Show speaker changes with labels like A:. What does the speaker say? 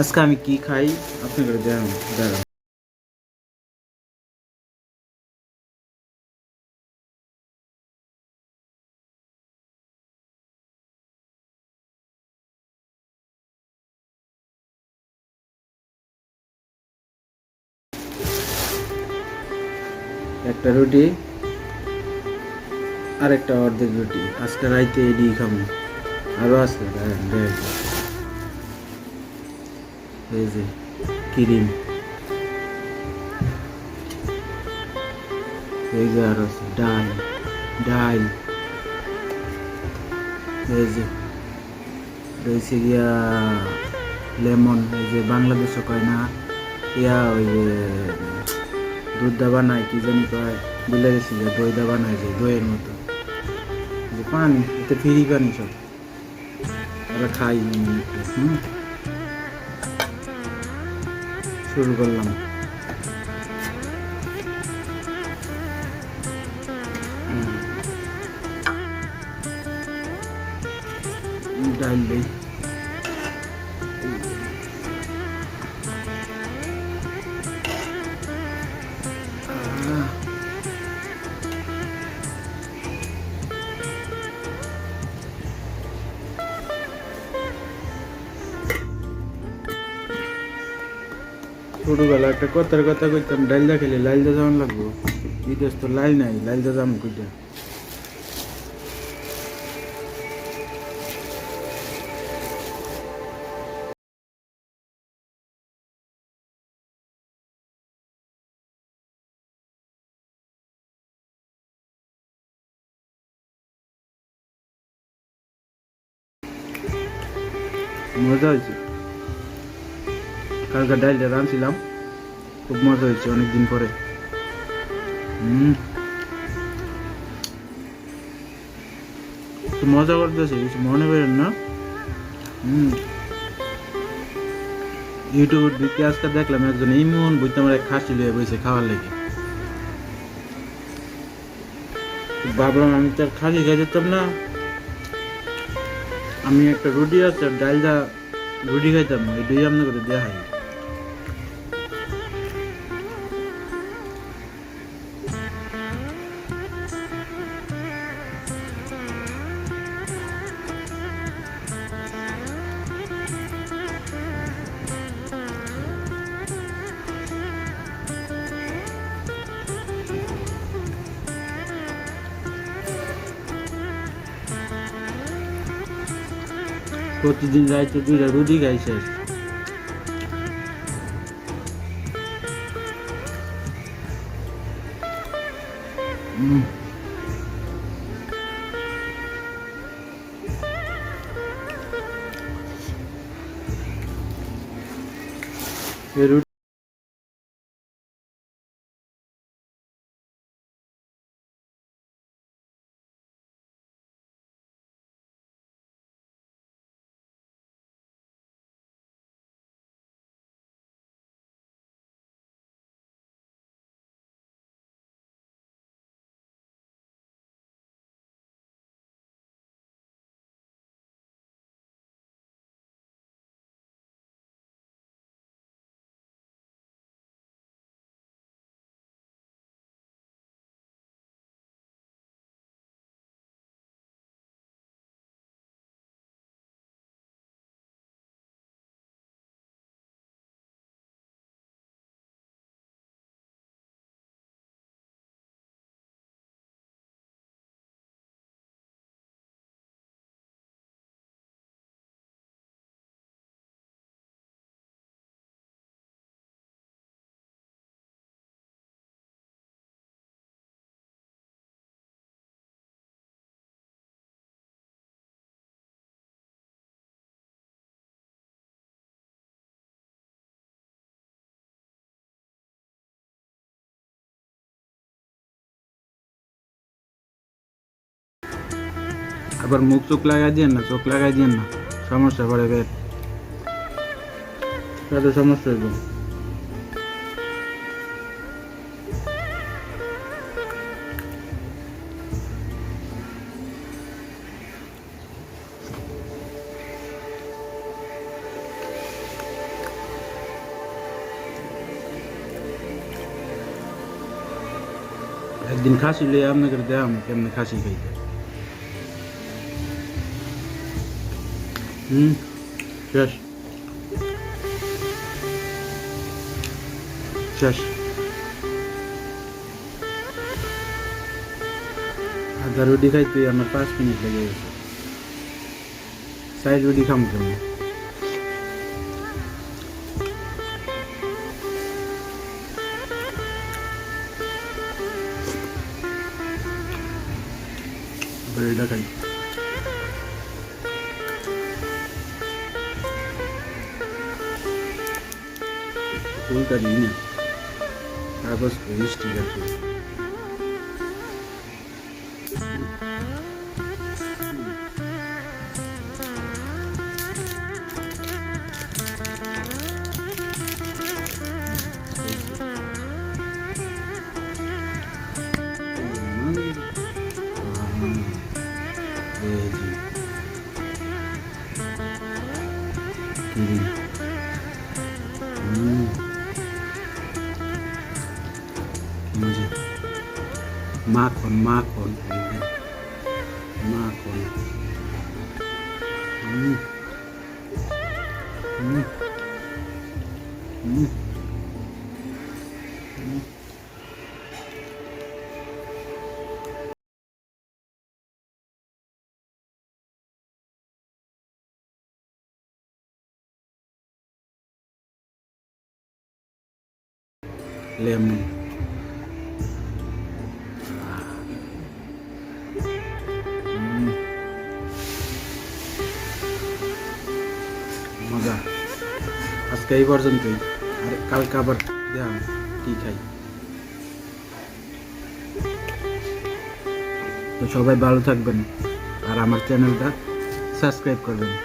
A: আসকা আমি কি খাই আপনাকে দেব দাদা একটা রুটি আরেকটা অর্ধ রুটি আজকে রাতে এইডি খাবো আর ও আছে দাদা এই যে ক্রিম এই যে আর আছে ডাল ডাল এই যে রয়েছে গিয়া লেমন এই যে বাংলাদেশও কয় না ইয়া ওই যে দুধ দাবা নাই কি জানি কয় বলে গেছি যে দই দাবা নাই যে দইয়ের মতো যে পানি এতে ফ্রি পানি সব ওরা খাই হুম শুরু করলাম ডাল দিই फुटबल कतर कता कोई तो डाइल जा खेले लाइल जा जाऊन लगभग ये जो तो लाइल नहीं लाइल जा जाऊ कुछ मजा आई কালকে ডালটা রাঁধছিলাম খুব মজা হয়েছে অনেকদিন পরে মজা করতেছে কিছু মনে করেন না হুম ইউটিউবের দিকে আজকে দেখলাম একজন ইমন বুঝতে আমার খাসি লিয়ে বসে খাওয়ার লেগে ভাবলাম আমি তো খাসি খাই যেতাম না আমি একটা রুটি আছে ডালটা রুটি খাইতাম এই দুই করে দেওয়া হয় প্রতিদিন রাইতে দুইটা রুটি খাই শেষ আবার মুখ চোখ লাগাই দিয়েন না চোখ লাগাই দিয়েন না সমস্যা পড়ে বের তাতে সমস্যা হইব একদিন খাসি লই আপনাকে দেওয়া আমি কেমনে খাসি খাইতে Mm. Yes. Yes. अगर हाँ, दिखाई तो पास भी नहीं लगेगा साइड वो दिखा मुझे मैं बड़े डकाई Bulgarien. I was raised here. Muji. Makon, makon. Makon. Mm. Mm. Mm. Mm. lem আজকে এই পর্যন্তই আর কালকে আবার দেওয়া কী খাই তো সবাই ভালো থাকবেন আর আমার চ্যানেলটা সাবস্ক্রাইব করবেন